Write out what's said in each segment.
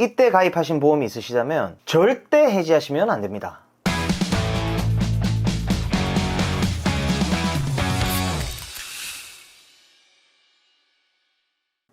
이때 가입하신 보험이 있으시다면 절대 해지하시면 안 됩니다.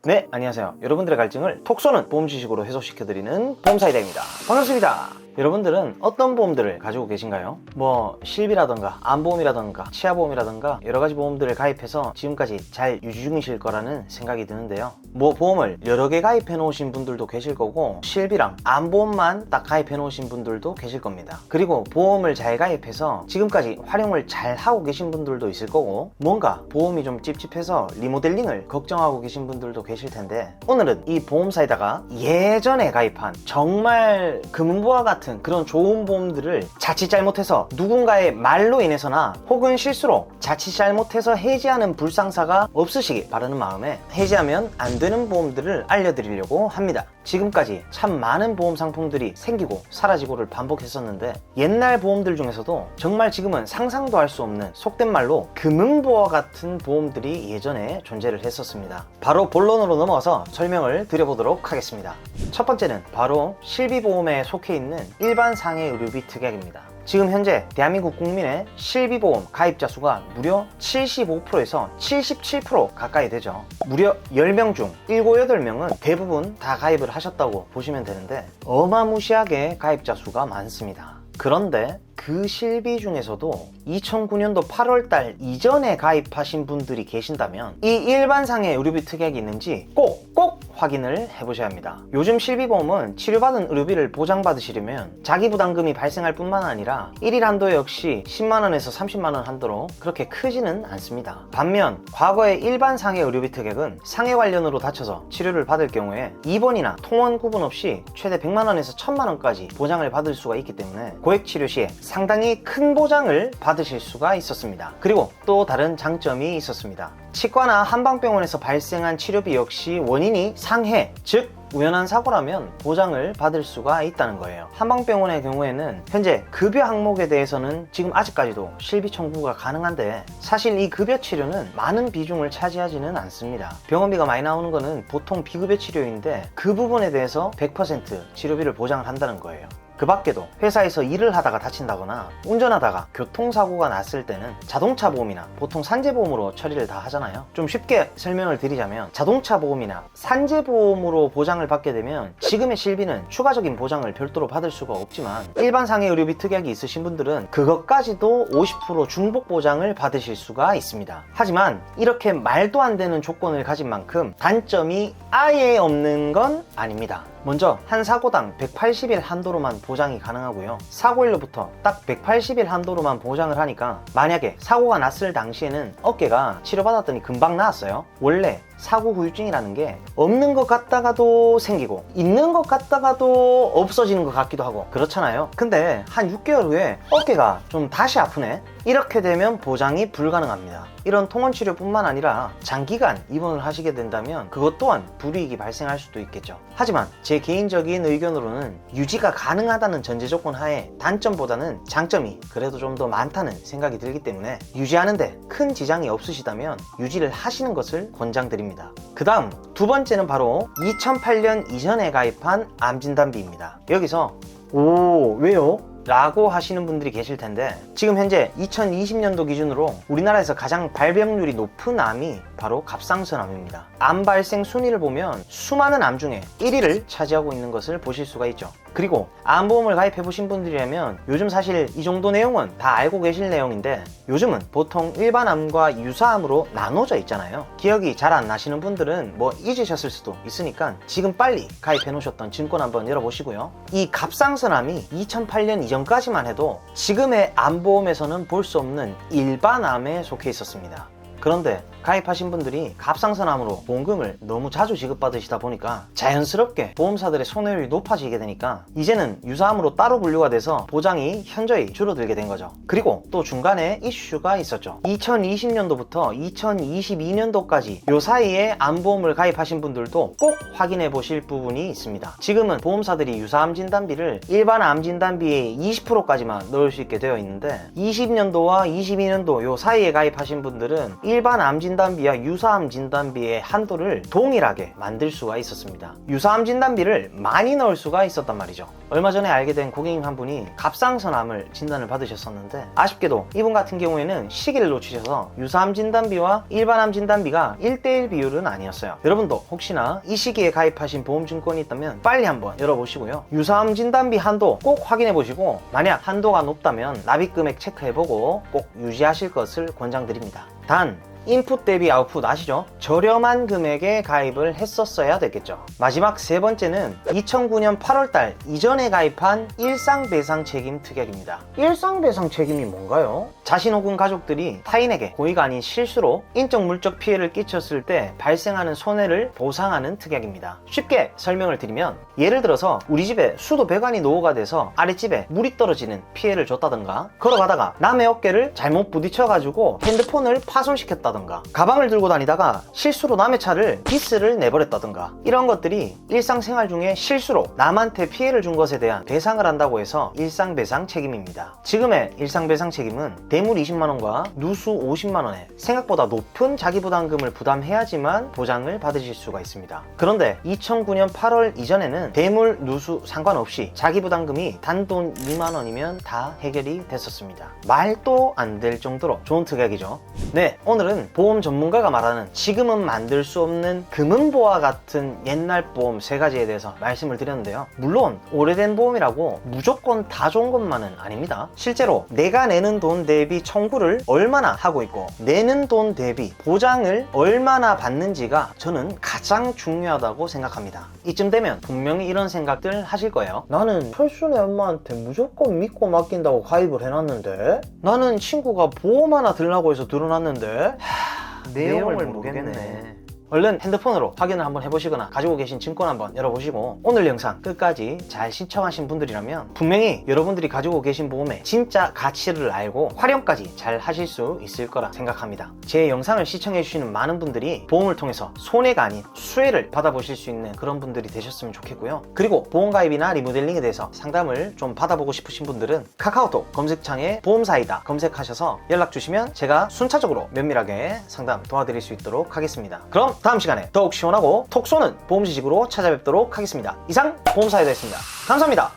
네, 안녕하세요. 여러분들의 갈증을 톡 쏘는 보험 지식으로 해소시켜드리는 보험사이다입니다. 반갑습니다. 여러분들은 어떤 보험들을 가지고 계신가요? 뭐 실비라던가 암보험이라던가 치아보험이라던가 여러 가지 보험들을 가입해서 지금까지 잘 유지 중이실 거라는 생각이 드는데요. 뭐 보험을 여러 개 가입해 놓으신 분들도 계실 거고 실비랑 암보험만 딱 가입해 놓으신 분들도 계실 겁니다. 그리고 보험을 잘 가입해서 지금까지 활용을 잘 하고 계신 분들도 있을 거고 뭔가 보험이 좀 찝찝해서 리모델링을 걱정하고 계신 분들도 계실 텐데 오늘은 이 보험사에다가 예전에 가입한 정말 금은보와 같은 그런 좋은 보험들을 자칫 잘못해서 누군가의 말로 인해서나 혹은 실수로 자칫 잘못해서 해지하는 불상사가 없으시기 바라는 마음에 해지하면 안 되는 보험들을 알려드리려고 합니다. 지금까지 참 많은 보험 상품들이 생기고 사라지고를 반복했었는데 옛날 보험들 중에서도 정말 지금은 상상도 할 수 없는 속된 말로 금은보와 같은 보험들이 예전에 존재를 했었습니다. 바로 본론으로 넘어가서 설명을 드려보도록 하겠습니다. 첫 번째는 바로 실비보험에 속해 있는 일반 상해 의료비 특약입니다. 지금 현재 대한민국 국민의 실비보험 가입자 수가 무려 75%에서 77% 가까이 되죠. 무려 10명 중 7, 8명은 대부분 다 가입을 하셨다고 보시면 되는데 어마무시하게 가입자 수가 많습니다. 그런데 그 실비 중에서도 2009년도 8월 달 이전에 가입하신 분들이 계신다면 이 일반상의 의료비 특약이 있는지 꼭, 꼭 확인을 해보셔야 합니다. 요즘 실비보험은 치료받은 의료비를 보장받으시려면 자기 부담금이 발생할 뿐만 아니라 1일 한도 역시 10만원에서 30만원 한도로 그렇게 크지는 않습니다. 반면 과거의 일반 상해 의료비 특약은 상해 관련으로 다쳐서 치료를 받을 경우에 입원이나 통원 구분 없이 최대 100만원에서 1000만원까지 보장을 받을 수가 있기 때문에 고액 치료 시에 상당히 큰 보장을 받으실 수가 있었습니다. 그리고 또 다른 장점이 있었습니다. 치과나 한방병원에서 발생한 치료비 역시 원인이 상해, 즉 우연한 사고라면 보장을 받을 수가 있다는 거예요. 한방병원의 경우에는 현재 급여 항목에 대해서는 지금 아직까지도 실비 청구가 가능한데 사실 이 급여 치료는 많은 비중을 차지하지는 않습니다. 병원비가 많이 나오는 거는 보통 비급여 치료인데 그 부분에 대해서 100% 치료비를 보장을 한다는 거예요. 그 밖에도 회사에서 일을 하다가 다친다거나 운전하다가 교통사고가 났을 때는 자동차 보험이나 보통 산재보험으로 처리를 다 하잖아요. 좀 쉽게 설명을 드리자면 자동차 보험이나 산재보험으로 보장을 받게 되면 지금의 실비는 추가적인 보장을 별도로 받을 수가 없지만 일반 상해 의료비 특약이 있으신 분들은 그것까지도 50% 중복 보장을 받으실 수가 있습니다. 하지만 이렇게 말도 안 되는 조건을 가진 만큼 단점이 아예 없는 건 아닙니다. 먼저 한 사고당 180일 한도로만 보장이 가능하고요. 사고일로부터 딱 180일 한도로만 보장을 하니까 만약에 사고가 났을 당시에는 어깨가 치료받았더니 금방 나았어요. 원래 사고 후유증이라는 게 없는 것 같다가도 생기고 있는 것 같다가도 없어지는 것 같기도 하고 그렇잖아요. 근데 한 6개월 후에 어깨가 좀 다시 아프네. 이렇게 되면 보장이 불가능합니다. 이런 통원 치료뿐만 아니라 장기간 입원을 하시게 된다면 그것 또한 불이익이 발생할 수도 있겠죠. 하지만 제 개인적인 의견으로는 유지가 가능하다는 전제 조건 하에 단점보다는 장점이 그래도 좀 더 많다는 생각이 들기 때문에 유지하는데 큰 지장이 없으시다면 유지를 하시는 것을 권장드립 니다. 그 다음 두 번째는 바로 2008년 이전에 가입한 암진단비입니다. 여기서 오 왜요? 라고 하시는 분들이 계실 텐데 지금 현재 2020년도 기준으로 우리나라에서 가장 발병률이 높은 암이 바로 갑상선암입니다. 암 발생 순위를 보면 수많은 암 중에 1위를 차지하고 있는 것을 보실 수가 있죠. 그리고 암보험을 가입해 보신 분들이라면 요즘 사실 이 정도 내용은 다 알고 계실 내용인데 요즘은 보통 일반 암과 유사암으로 나눠져 있잖아요. 기억이 잘 안 나시는 분들은 뭐 잊으셨을 수도 있으니까 지금 빨리 가입해 놓으셨던 증권 한번 열어보시고요. 이 갑상선암이 2008년 이전까지만 해도 지금의 암보험에서는 볼 수 없는 일반 암에 속해 있었습니다. 그런데 가입하신 분들이 갑상선암으로 보험금을 너무 자주 지급받으시다 보니까 자연스럽게 보험사들의 손해율이 높아지게 되니까 이제는 유사암으로 따로 분류가 돼서 보장이 현저히 줄어들게 된 거죠. 그리고 또 중간에 이슈가 있었죠. 2020년도부터 2022년도까지 요 사이에 암보험을 가입하신 분들도 꼭 확인해 보실 부분이 있습니다. 지금은 보험사들이 유사암 진단비를 일반 암 진단비의 20%까지만 넣을 수 있게 되어 있는데 20년도와 22년도 요 사이에 가입하신 분들은 일반 암 진단비와 유사암 진단비의 한도를 동일하게 만들 수가 있었습니다. 유사암 진단비를 많이 넣을 수가 있었단 말이죠. 얼마 전에 알게 된 고객님 한 분이 갑상선암을 진단을 받으셨었는데 아쉽게도 이분 같은 경우에는 시기를 놓치셔서 유사암 진단비와 일반암 진단비가 1대1 비율은 아니었어요. 여러분도 혹시나 이 시기에 가입하신 보험증권이 있다면 빨리 한번 열어보시고요. 유사암 진단비 한도 꼭 확인해 보시고 만약 한도가 높다면 납입 금액 체크해보고 꼭 유지하실 것을 권장드립니다. 단 인풋 대비 아웃풋 아시죠? 저렴한 금액에 가입을 했었어야 됐겠죠. 마지막 세 번째는 2009년 8월달 이전에 가입한 일상배상 책임 특약입니다. 일상배상 책임이 뭔가요? 자신 혹은 가족들이 타인에게 고의가 아닌 실수로 인적 물적 피해를 끼쳤을 때 발생하는 손해를 보상하는 특약입니다. 쉽게 설명을 드리면 예를 들어서 우리 집에 수도 배관이 노후가 돼서 아랫집에 물이 떨어지는 피해를 줬다던가 걸어가다가 남의 어깨를 잘못 부딪혀가지고 핸드폰을 파손시켰다 던가 가방을 들고 다니다가 실수로 남의 차를 기스를 내버렸다던가 이런 것들이 일상생활 중에 실수로 남한테 피해를 준 것에 대한 배상을 한다고 해서 일상배상 책임입니다. 지금의 일상배상 책임은 대물 20만원과 누수 50만원의 생각보다 높은 자기부담금을 부담해야지만 보장을 받으실 수가 있습니다. 그런데 2009년 8월 이전에는 대물 누수 상관없이 자기부담금이 단돈 2만원이면 다 해결이 됐었습니다. 말도 안 될 정도로 좋은 특약이죠. 네, 오늘은 보험 전문가가 말하는 지금은 만들 수 없는 금은보와 같은 옛날 보험 세 가지에 대해서 말씀을 드렸는데요. 물론 오래된 보험이라고 무조건 다 좋은 것만은 아닙니다. 실제로 내가 내는 돈 대비 청구를 얼마나 하고 있고 내는 돈 대비 보장을 얼마나 받는지가 저는 가장 중요하다고 생각합니다. 이쯤 되면 분명히 이런 생각들 하실 거예요. 나는 철순의 엄마한테 무조건 믿고 맡긴다고 가입을 해놨는데 나는 친구가 보험 하나 들라고 해서 들어놨는데 하, 내용을 모르겠네. 얼른 핸드폰으로 확인을 한번 해보시거나 가지고 계신 증권 한번 열어보시고 오늘 영상 끝까지 잘 시청하신 분들이라면 분명히 여러분들이 가지고 계신 보험의 진짜 가치를 알고 활용까지 잘 하실 수 있을 거라 생각합니다. 제 영상을 시청해주시는 많은 분들이 보험을 통해서 손해가 아닌 수혜를 받아보실 수 있는 그런 분들이 되셨으면 좋겠고요. 그리고 보험가입이나 리모델링에 대해서 상담을 좀 받아보고 싶으신 분들은 카카오톡 검색창에 보험사이다 검색하셔서 연락 주시면 제가 순차적으로 면밀하게 상담 도와드릴 수 있도록 하겠습니다. 그럼 다음 시간에 더욱 시원하고 톡 쏘는 보험 지식으로 찾아뵙도록 하겠습니다. 이상 보험사이다였습니다. 감사합니다.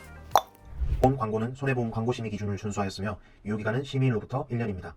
본 광고는 손해보험 광고 심의 기준을 준수하였으며 유효기간은 심의일로부터 1년입니다.